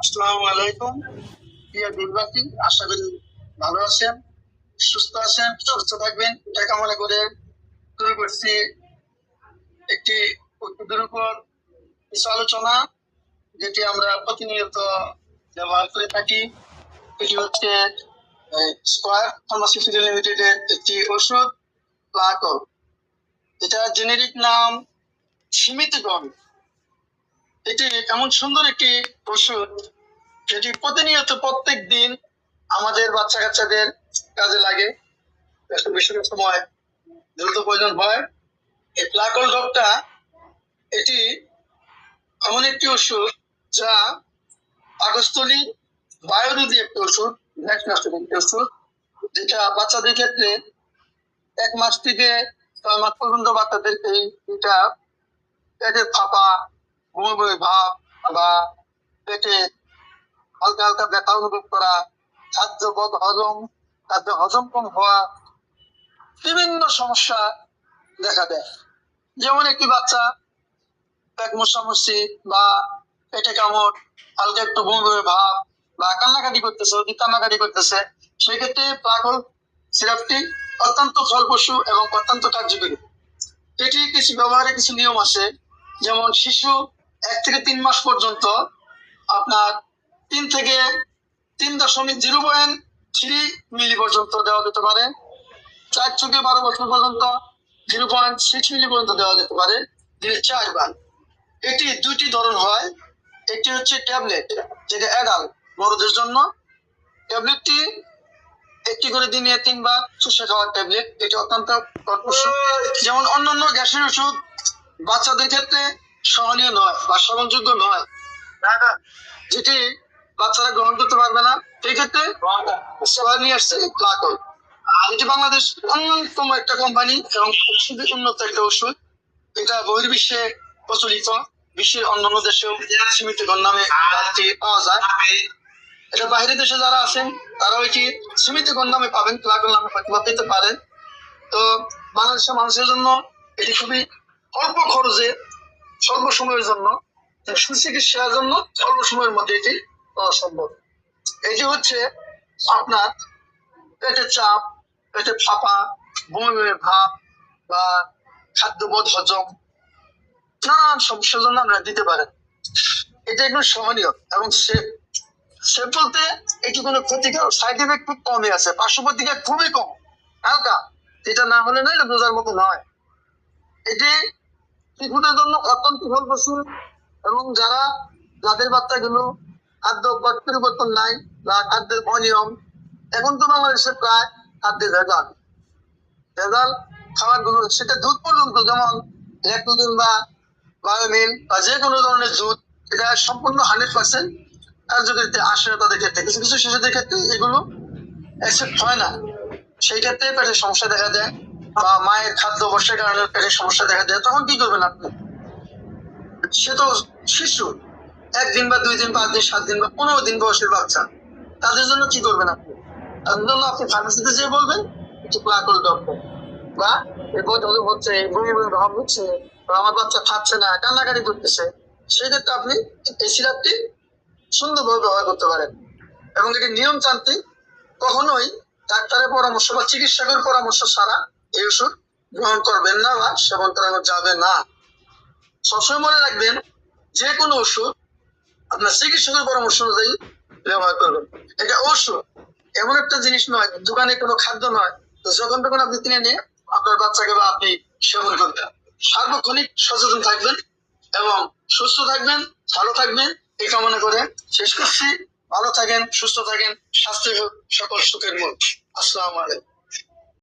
আসসালামু আলাইকুম। প্রিয় দেশবাসী আশা করি ভালো আছেন, সুস্থ আছেন, সুস্থ থাকবেন। এটা কামনা করে শুরু করছি একটি উদ্ভিদের উপর কিছু আলোচনা, যেটি আমরা প্রতিনিয়ত ব্যবহার করে থাকি। এটি হচ্ছে স্কোয়ার ফার্মাসিউটিক্যাল লিমিটেডের একটি ওষুধ প্লাকল এটা জেনেরিক নাম সীমিতগণ। এটি এমন সুন্দর একটি ওষুধ যেটি প্রতিনিয়ত প্রত্যেক দিন আমাদের বাচ্চা কাচ্চাদের কাজে লাগে। সময় দ্রুত প্রয়োজন হয়। এই প্লাকল ড্রপটা এটি এমন একটি ওষুধ যা একটি ওষুধ একটি ওষুধ, যেটা বাচ্চাদের ক্ষেত্রে এক মাস থেকে ছয় মাস পর্যন্ত বাচ্চাদেরকে এটা পেটের ফাঁপা বমি বমি ভাব বা পেটে হালকা হালকা ব্যথা অনুভব করা খাদ্য বদ হজম খাদ্য হজম কম হওয়া বিভিন্ন সমস্যা দেখা দেয়। যেমন একটি বাচ্চা এক মশামশি বা পেটে কামড়, হালকা একটু বমি ভাব বা কান্নাকাটি করতেছে অতি কান্নাকাটি করতেছে, সেক্ষেত্রে প্লাগল সিরাপটি অত্যন্ত ফলপ্রসূ এবং অত্যন্ত কার্যকরী। এটি কিছু ব্যবহারের কিছু নিয়ম আছে, যেমন শিশু এক থেকে তিন মাস পর্যন্ত আপনার তিন থেকে তিন দশমিক জিরো পয়েন্ট থ্রি মিলি পর্যন্ত দেওয়া যেতে পারে। চার থেকে বারো বছর পর্যন্ত জিরো পয়েন্ট সিক্স মিলি পর্যন্ত দেওয়া যেতে পারে। দিনে চারবার। এটি দুটি ধরন হয়। একটি হচ্ছে ট্যাবলেট, যেটা অ্যাডাল বড়দের জন্য। ট্যাবলেটটি একটি করে দিনে তিনবার চুষে খাওয়ার ট্যাবলেট। এটি অত্যন্ত যেমন অন্যান্য গ্যাসের ওষুধ বাচ্চাদের ক্ষেত্রে সহনীয় নয়, বা স্মরণযোগ্য নয়। যেটি বাচ্চারা গ্রহণ করতে পারবে না, সেই ক্ষেত্রে নিয়ে আসছে প্লাকল এটি বাংলাদেশ অন্যতম একটা কোম্পানি এবং খুবই উন্নত একটা ওষুধ। এটা বহির্বিশ্বে প্রচলিত, বিশ্বের অন্যান্য দেশেও সীমিত নামে পাওয়া যায়। এটা বাইরের দেশে যারা আছেন, তারাও এটি সীমিত নামে পাবেন প্লাগল নামে হয়তো পেতে পারেন। তো বাংলাদেশের মানুষের জন্য এটি খুবই অল্প খরচে স্বল্প সময়ের জন্য সুচিকিৎসার জন্য স্বল্প সময়ের মধ্যে এটি পাওয়া সম্ভব। এটি হচ্ছে আপনার পেটের চাপ পেটে ফাঁপা, বমি বমি ভাব বা খাদ্যবোধ হজম, নানান সমস্যার জন্য আপনারা দিতে পারেন। এটা একটু সহনীয় এবং সেফ সেফ বলতে এটি কোনো ক্ষতিকর সাইড এফেক্ট খুব কমই আছে পার্শ্ব প্রতিক্রিয়া খুবই কম। হালকা এটা না হলে না এটা বোঝার মতো নয়। এটি শিশুদের জন্য অত্যন্ত ফলপ্রসূ এবং যারা যাদের বাচ্চাগুলো খাদ্য পরিবর্তন নাই বা খাদ্যের অনিয়ম, এখন তো বাংলাদেশে প্রায় খাদ্যে ভেজাল। ভেজাল খাবারগুলো সেটা দুধ পর্যন্ত, যেমন ল্যাকটোজেন বা বায়োমিল বা যে কোনো ধরনের দুধ, এটা সম্পূর্ণ হান্ড্রেড পার্সেন্ট কার্যকরিতে আসে না তাদের ক্ষেত্রে। কিছু কিছু শিশুদের ক্ষেত্রে এগুলো অ্যাকসেপ্ট হয় না। সেই ক্ষেত্রে সমস্যা দেখা দেয়। বা মায়ের খাদ্য অবস্থার কারণে সমস্যা দেখা দেয়। তখন কি করবেন আপনি? সে তো শিশু। একদিন বা দুই দিন, পাঁচ দিন, সাত দিন বা পনেরো দিন বয়সের বাচ্চা। তাদের জন্য কি করবেন আপনি? তাদের জন্য আপনি ফার্মেসিতে যেয়ে বলবেন, একটু প্লাকল বা হচ্ছে বমি বমি ভাব হচ্ছে আমার বাচ্চা খাচ্ছে না করতেছে। সেক্ষেত্রে আপনি এই সিরাপটি সুন্দরভাবে ব্যবহার করতে পারেন। এবং এটি নিয়ম তান্ত্রিক কখনোই ডাক্তারের পরামর্শ বা চিকিৎসকের পরামর্শ ছাড়া এই ওষুধ গ্রহণ করবেন না বা সেবন করানো যাবে না। সবসময় মনে রাখবেন, যে কোনো ওষুধ আপনার চিকিৎসকের পরামর্শ অনুযায়ী ব্যবহার করবেন। এটা ওষুধ, এমন একটা জিনিস নয়, দোকানে কোনো খাদ্য নয়, তো যখন তখন আপনি কিনে নিয়ে আপনার বাচ্চাকে বা আপনি সেবন করবেন। সার্বক্ষণিক সচেতন থাকবেন এবং সুস্থ থাকবেন, ভালো থাকবেন, এই কামনা করে শেষ করছি। ভালো থাকেন, সুস্থ থাকেন, স্বাস্থ্য হোক, সকল সুখের মূল আসসালামু আলাইকুম।